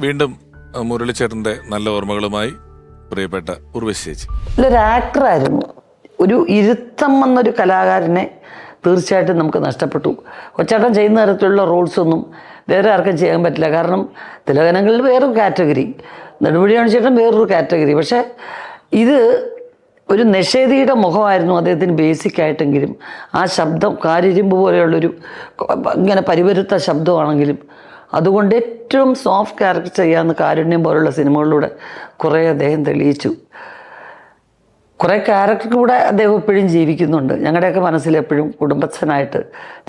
വീണ്ടും അഹ് മുരളിച്ചേട്ടന്റെ നല്ല ഓർമ്മകളുമായി പ്രിയപ്പെട്ട ഉർവശി ചേച്ചി. ഒരാക്ടറായിരുന്നു ഒരു ഇരുത്തം എന്നൊരു കലാകാരനെ തീർച്ചയായിട്ടും നമുക്ക് നഷ്ടപ്പെട്ടു. കൊച്ചേട്ടൻ ചെയ്യുന്ന തരത്തിലുള്ള റോൾസ് ഒന്നും വേറെ ആർക്കും ചെയ്യാൻ പറ്റില്ല. കാരണം തിലകനങ്ങളിൽ വേറൊരു കാറ്റഗറി നെടുമുടിയാണ് ചേട്ടൻ വേറൊരു കാറ്റഗറി പക്ഷേ ഇത് ഒരു നിഷേധിയുടെ മുഖമായിരുന്നു അദ്ദേഹത്തിന് ബേസിക് ആയിട്ടെങ്കിലും. ആ ശബ്ദം കാരിരുമ്പ് പോലെയുള്ളൊരു ഇങ്ങനെ പരിവരുത്ത ശബ്ദമാണെങ്കിലും അതുകൊണ്ട് ഏറ്റവും സോഫ്റ്റ് ക്യാരക്ടർ ചെയ്യാവുന്ന കാരുണ്യം പോലുള്ള സിനിമകളിലൂടെ കുറേ അദ്ദേഹം തെളിയിച്ചു. കുറേ ക്യാരക്ടർ കൂടെ അദ്ദേഹം എപ്പോഴും ജീവിക്കുന്നുണ്ട്. ഞങ്ങളുടെയൊക്കെ മനസ്സിൽ എപ്പോഴും കുടുംബസ്ഥനായിട്ട്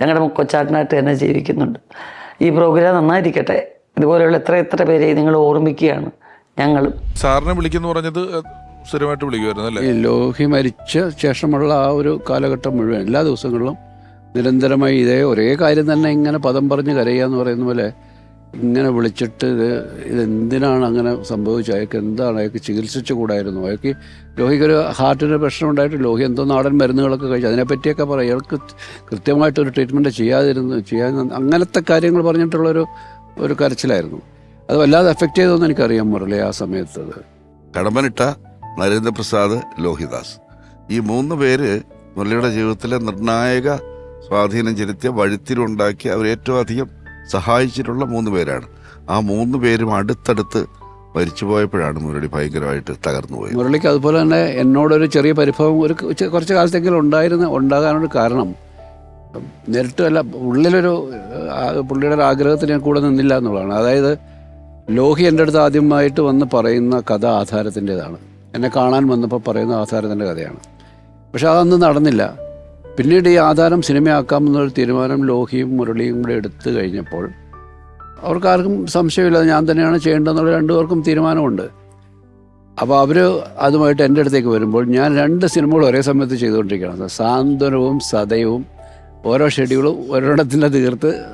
ഞങ്ങളുടെ കൊച്ചാട്ടനായിട്ട് തന്നെ ജീവിക്കുന്നുണ്ട്. ഈ പ്രോഗ്രാം നന്നായിരിക്കട്ടെ. ഇതുപോലെയുള്ള എത്ര എത്ര പേരെ നിങ്ങൾ ഓർമ്മിക്കുകയാണ് ഞങ്ങളും. സാറിനെ വിളിക്കുന്നു പറഞ്ഞത് സ്ഥിരമായിട്ട് വിളിക്കുമായിരുന്നു അല്ലേ? ഈ ലോഹി മരിച്ച ശേഷമുള്ള ആ ഒരു കാലഘട്ടം മുഴുവൻ എല്ലാ ദിവസങ്ങളിലും നിരന്തരമായി ഇതേ ഒരേ കാര്യം തന്നെ ഇങ്ങനെ പദം പറഞ്ഞ് കരയുക എന്ന് പറയുന്ന പോലെ ഇങ്ങനെ വിളിച്ചിട്ട് ഇത് ഇതെന്തിനാണ് അങ്ങനെ സംഭവിച്ചത്? അയാൾക്ക് എന്താണ്? അയാൾക്ക് ചികിത്സിച്ചു കൂടായിരുന്നു. അയാൾക്ക് ലോഹിക്കൊരു ഹാർട്ടിന് പ്രശ്നം ഉണ്ടായിട്ട് ലോഹി എന്തോ നാടൻ മരുന്നുകളൊക്കെ കഴിച്ചു. അതിനെപ്പറ്റിയൊക്കെ പറയും. അയാൾക്ക് കൃത്യമായിട്ടൊരു ട്രീറ്റ്മെന്റ് ചെയ്യാതിരുന്നു. ചെയ്യാൻ അങ്ങനത്തെ കാര്യങ്ങൾ പറഞ്ഞിട്ടുള്ളൊരു ഒരു കരച്ചിലായിരുന്നു. അത് വല്ലാതെ എഫക്റ്റ് ചെയ്തതെന്ന് എനിക്കറിയാം മുരളി ആ സമയത്ത് അത്. കടമ്പനിട്ട നരേന്ദ്രപ്രസാദ് ലോഹിദാസ്. ഈ മൂന്ന് പേര് മുരളിയുടെ ജീവിതത്തിലെ നിർണായക സ്വാധീനം ചെലുത്തിയ വഴുത്തിലുണ്ടാക്കി അവർ ഏറ്റവും അധികം സഹായിച്ചിട്ടുള്ള മൂന്ന് പേരാണ്. ആ മൂന്ന് പേരും അടുത്തടുത്ത് മരിച്ചു പോയപ്പോഴാണ് മുരളി ഭയങ്കരമായിട്ട് തകർന്നു പോയത്. മുരളിക്ക് അതുപോലെ തന്നെ എന്നോടൊരു ചെറിയ പരിഭവം ഒരു കുറച്ച് കാലത്തെങ്കിലും ഉണ്ടായിരുന്ന ഉണ്ടാകാനൊരു കാരണം. നേരിട്ടല്ല ഉള്ളിലൊരു പുള്ളിയുടെ ഒരു ആഗ്രഹത്തിൽ ഞാൻ കൂടെ നിന്നില്ല എന്നുള്ളതാണ്. അതായത് ലോഹി എന്റെ അടുത്ത് ആദ്യമായിട്ട് വന്ന് പറയുന്ന കഥ ആധാരത്തിന്റെതാണ്. എന്നെ കാണാൻ വന്നപ്പോൾ പറയുന്ന ആധാരത്തിന്റെ കഥയാണ്. പക്ഷെ അതൊന്നും നടന്നില്ല. പിന്നീട് ഈ ആധാരം സിനിമയാക്കാമെന്നൊരു തീരുമാനം ലോഹിയും മുരളിയും കൂടെ എടുത്തു കഴിഞ്ഞപ്പോൾ അവർക്കാർക്കും സംശയമില്ല ഞാൻ തന്നെയാണ് ചെയ്യേണ്ടതെന്നുള്ള രണ്ടുപേർക്കും തീരുമാനമുണ്ട്. അപ്പോൾ അവർ അതുമായിട്ട് എന്റെ അടുത്തേക്ക് വരുമ്പോൾ ഞാൻ രണ്ട് സിനിമകൾ ഒരേ സമയത്ത് ചെയ്തുകൊണ്ടിരിക്കുകയാണ്. സാന്ത്വനവും സതയവും ഓരോ ഷെഡ്യൂളും ഒരിടത്തിന്റെ തീർത്ത്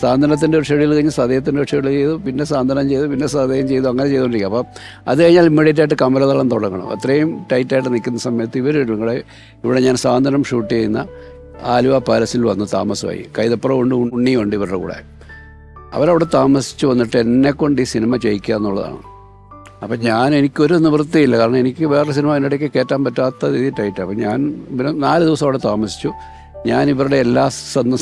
സാന്ത്വനത്തിന്റെ ഒരു ഷെഡ്യൂൾ കഴിഞ്ഞ് സതയത്തിന്റെ ഒരു ഷെഡ്യൂൾ ചെയ്തു പിന്നെ സാന്ത്വനം ചെയ്തു പിന്നെ സതയം ചെയ്തു അങ്ങനെ ചെയ്തുകൊണ്ടിരിക്കുക. അപ്പം അത് കഴിഞ്ഞാൽ ഇമ്മീഡിയറ്റ് ആയിട്ട് കമലതളം തുടങ്ങണം. അത്രയും ടൈറ്റായിട്ട് നിൽക്കുന്ന സമയത്ത് ഇവർ കൂടെ ഇവിടെ ഞാൻ സാന്ത്വനം ഷൂട്ട് ചെയ്യുന്ന ആലുവ പാലസിൽ വന്ന് താമസമായി. കൈതപ്പുറം ഉണ്ട് ഉണ്ണിയുണ്ട് ഇവരുടെ കൂടെ. അവരവിടെ താമസിച്ച് വന്നിട്ട് എന്നെ കൊണ്ട് ഈ സിനിമ ചെയ്യിക്കുക എന്നുള്ളതാണ്. അപ്പം ഞാൻ എനിക്കൊരു നിവൃത്തിയില്ല. കാരണം എനിക്ക് വേറെ സിനിമ അതിന്റെ ഇടയ്ക്ക് കയറ്റാൻ പറ്റാത്ത രീതി ടൈറ്റ് അപ്പം ഞാൻ പിന്നെ നാല് ദിവസം അവിടെ താമസിച്ചു. ഞാൻ ഇവരുടെ എല്ലാ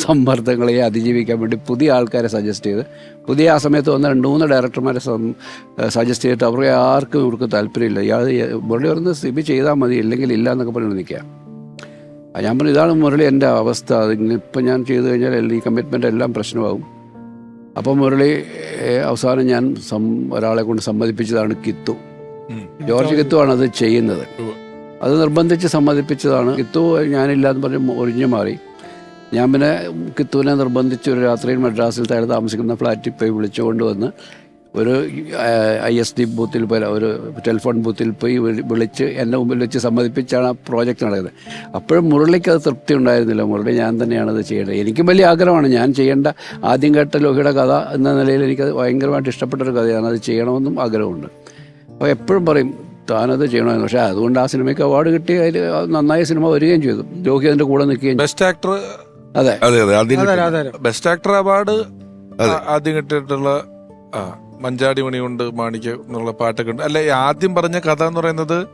സമ്മർദ്ദങ്ങളെയും അതിജീവിക്കാൻ വേണ്ടി പുതിയ ആൾക്കാരെ സജസ്റ്റ് ചെയ്ത് പുതിയ ആ സമയത്ത് വന്ന രണ്ട് മൂന്ന് ഡയറക്ടർമാരെ സജസ്റ്റ് ചെയ്തിട്ട് അവർക്ക് ആർക്കും ഇവർക്ക് താല്പര്യമില്ല. ഇയാൾ മുരളി പറഞ്ഞ് സിബി ചെയ്താൽ മതി ഇല്ലെങ്കിൽ ഇല്ല എന്നൊക്കെ പറഞ്ഞു നിൽക്കുക. ഞാൻ പറഞ്ഞു ഇതാണ് മുരളി എന്റെ അവസ്ഥ. ഇപ്പം ഞാൻ ചെയ്തു കഴിഞ്ഞാൽ ഈ കമ്മിറ്റ്മെന്റ് എല്ലാം പ്രശ്നമാകും. അപ്പോൾ മുരളി അവസാനം ഞാൻ സം ഒരാളെ കൊണ്ട് സമ്മതിപ്പിച്ചതാണ് കിത്തു. ജോർജ് ജോർജ് ആണ് അത് ചെയ്യുന്നത്. അത് നിർബന്ധിച്ച് സമ്മതിപ്പിച്ചതാണ്. കിത്തു ഞാനില്ലാന്ന് പറഞ്ഞ് ഒഴിഞ്ഞു മാറി. ഞാൻ പിന്നെ കിത്തുവിനെ നിർബന്ധിച്ച് ഒരു രാത്രിയിൽ മദ്രാസിൽ താഴെ താമസിക്കുന്ന ഫ്ലാറ്റിൽ പോയി വിളിച്ചുകൊണ്ട് വന്ന് ഒരു ഐ എസ് ഡി ബൂത്തിൽ പോയി ഒരു ടെലിഫോൺ ബൂത്തിൽ പോയി വിളി- വിളിച്ച് എന്റെ മുമ്പിൽ വെച്ച് സമ്മതിപ്പിച്ചാണ് ആ പ്രോജക്റ്റ് നടക്കുന്നത്. അപ്പോഴും മുരളിക്ക് അത് തൃപ്തി ഉണ്ടായിരുന്നില്ല. മുരളി ഞാൻ തന്നെയാണ് അത് ചെയ്യേണ്ടത്. എനിക്കും വലിയ ആഗ്രഹമാണ്. ഞാൻ ചെയ്യേണ്ട ആദ്യം കേട്ട ലോഹിയുടെ കഥ എന്ന നിലയിൽ എനിക്കത് ഭയങ്കരമായിട്ട് ഇഷ്ടപ്പെട്ട ഒരു കഥയാണ്. അത് ചെയ്യണമെന്നും ആഗ്രഹമുണ്ട്. അപ്പോൾ എപ്പോഴും പറയും താനത് ചെയ്യണമെന്ന്. പക്ഷേ അതുകൊണ്ട് ആ സിനിമയ്ക്ക് അവാർഡ് കിട്ടി അതിൽ നന്നായി സിനിമ വരികയും ചെയ്തു. ജോഹി അതിന്റെ കൂടെ നിൽക്കുകയും ബെസ്റ്റ് ആക്ടർ അതെ. അതെ അതെ ആദ്യം ബെസ്റ്റ് ആക്ടർ അവാർഡ് അതെ. ആദ്യം കിട്ടിയിട്ടുള്ള ആ മഞ്ചാടി മണിയുണ്ട് മാണിക്ക് എന്നുള്ള പാട്ടൊക്കെ ഉണ്ട്. അല്ലെ ആദ്യം പറഞ്ഞ കഥ എന്ന് പറയുന്നത്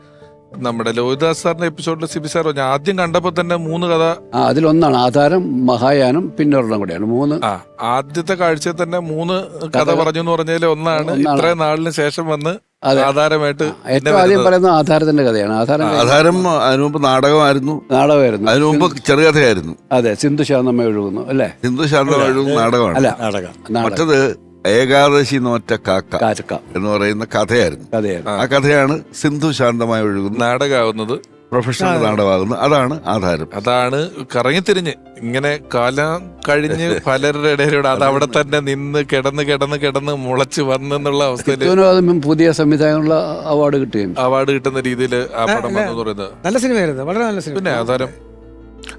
നമ്മുടെ ലോഹിദാസ് സാറിന്റെ എപ്പിസോഡിൽ സിബി സാർ പറഞ്ഞു. ആദ്യം കണ്ടപ്പോൾ തന്നെ മൂന്ന് കഥ ആ അതിലൊന്നാണ് ആധാരം മഹായാനം പിന്നെ ഒരെണ്ണം കൂടെയാണ്. മൂന്ന് ആ ആദ്യത്തെ കാഴ്ചയിൽ തന്നെ മൂന്ന് കഥ. പറഞ്ഞു എന്ന് പറഞ്ഞതിൽ ഒന്നാണ്. ഒന്നാണ്. ഇത്രയും നാളിന് ശേഷം വന്ന്. ആധാരമായിട്ട് ഏറ്റവും ആദ്യം പറയുന്നത് ആധാരത്തിന്റെ കഥയാണ്. ആധാരം ആധാരം അതിനു മുമ്പ് നാടകമായിരുന്നു. നാടകമായിരുന്നു. അതിനു മുമ്പ് ചെറുകഥയായിരുന്നു അതെ സിന്ധു ശാന്തമ്മ ഒഴുകുന്നു അല്ലേ? സിന്ധു ശാന്തം എഴുതുന്ന നാടകമാണ്. അല്ല നാടകം. മറ്റത് ഏകാദശി നോറ്റ കാക്ക കാറ്റക്ക എന്ന് പറയുന്ന കഥയായിരുന്നു. കഥയായിരുന്നു. ആ കഥയാണ് സിന്ധു ശാന്തമായി ഒഴുകുന്നത് നാടകമാവുന്നത് പ്രൊഫഷണൽ നാടകമാകുന്നത് അതാണ് ആധാരം. അതാണ് കറങ്ങിത്തിരിഞ്ഞ്. ഇങ്ങനെ കാലം കഴിഞ്ഞ് പലരുടെ ഇടയിലൂടെ അത് അവിടെ തന്നെ നിന്ന് കിടന്ന് കിടന്ന് കിടന്ന് മുളച്ച് വന്നെന്നുള്ള അവസ്ഥയിൽ കിത്തുവിനും അതും പുതിയ സംവിധായകനുള്ള അവാർഡ് കിട്ടുകയും അവാർഡ് കിട്ടുന്ന രീതിയിൽ ആ പടം വന്നു പറയുന്നത്. നല്ല സിനിമയായിരുന്നു. വളരെ നല്ല സിനിമ. പിന്നെ ആധാരം.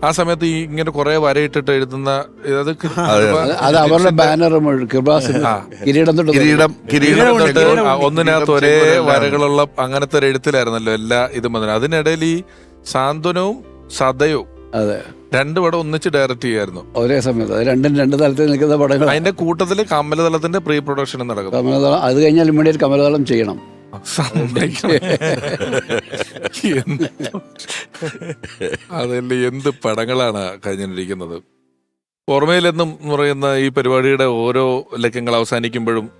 ആ സമയത്ത് ഈ ഇങ്ങനെ കുറെ വരയിട്ടിട്ട് എഴുതുന്ന അത് അതെ. അവരുടെ കിരീടം കിരീടം കിരീടം തൊട്ട് ഒന്നിനകത്ത് ഒരേ വരകളുള്ള അങ്ങനത്തെ ഒരു എഴുത്തിലായിരുന്നല്ലോ എല്ലാ ഇതും വന്നത്. അതിനിടയിൽ ഈ സാന്ത്വനവും സദയവും അതെ. രണ്ട് പടം ഒന്നിച്ച് ഡയറക്റ്റ് ചെയ്യായിരുന്നു. ഒരേ സമയത്ത്. രണ്ടും രണ്ട് തലത്തിൽ നിൽക്കുന്ന പടങ്ങൾ അതിന്റെ കൂട്ടത്തിൽ കമലതളത്തിന്റെ പ്രീ പ്രൊഡക്ഷൻ നടക്കുന്നു. കമലതളം അത് കഴിഞ്ഞാൽ ഇമ്മീഡിയറ്റ് കമലതളം ചെയ്യണം. സമ്മതിക്കണം. എന്ത് പടങ്ങളാണ് കഴിഞ്ഞിരിക്കുന്നത് ഓർമ്മയിലെന്നും പറയുന്ന ഈ പരിപാടിയുടെ ഓരോ ലക്കങ്ങൾ അവസാനിക്കുമ്പോഴും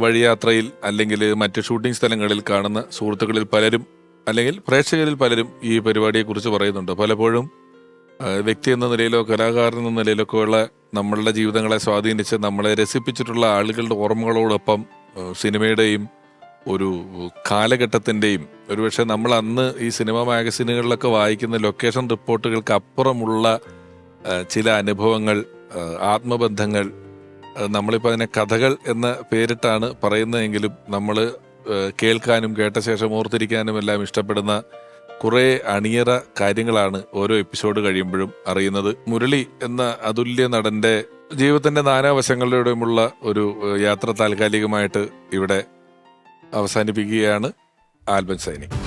വഴിയാത്രയിൽ അല്ലെങ്കിൽ മറ്റ് ഷൂട്ടിംഗ് സ്ഥലങ്ങളിൽ കാണുന്ന സുഹൃത്തുക്കളിൽ പലരും അല്ലെങ്കിൽ പ്രേക്ഷകരിൽ പലരും ഈ പരിപാടിയെക്കുറിച്ച് പറയുന്നുണ്ട് പലപ്പോഴും വ്യക്തി എന്ന നിലയിലോ കലാകാരൻ എന്ന നിലയിലൊക്കെ ഉള്ള നമ്മളുടെ ജീവിതങ്ങളെ സ്വാധീനിച്ച് നമ്മളെ രസിപ്പിച്ചിട്ടുള്ള ആളുകളുടെ ഓർമ്മകളോടൊപ്പം സിനിമയുടെയും ഒരു കാലഘട്ടത്തിന്റെയും ഒരുപക്ഷെ നമ്മൾ അന്ന് ഈ സിനിമ മാഗസിനുകളിലൊക്കെ വായിക്കുന്ന ലൊക്കേഷൻ റിപ്പോർട്ടുകൾക്ക് അപ്പുറമുള്ള ചില അനുഭവങ്ങൾ ആത്മബന്ധങ്ങൾ നമ്മളിപ്പോൾ അതിനെ കഥകൾ എന്ന പേരിട്ടാണ് പറയുന്നതെങ്കിലും നമ്മൾ കേൾക്കാനും കേട്ട ശേഷം ഓർത്തിരിക്കാനും എല്ലാം ഇഷ്ടപ്പെടുന്ന കുറേ അണിയറ കാര്യങ്ങളാണ് ഓരോ എപ്പിസോഡ് കഴിയുമ്പോഴും അറിയുന്നത്. മുരളി എന്ന അതുല്യ നടന്റെ ജീവിതത്തിന്റെ നാനാവശങ്ങളിലൂടെയുമുള്ള ഒരു യാത്ര താൽക്കാലികമായിട്ട് ഇവിടെ അവസാനിപ്പിക്കുകയാണ് ആൽബൻ സൈനിക്.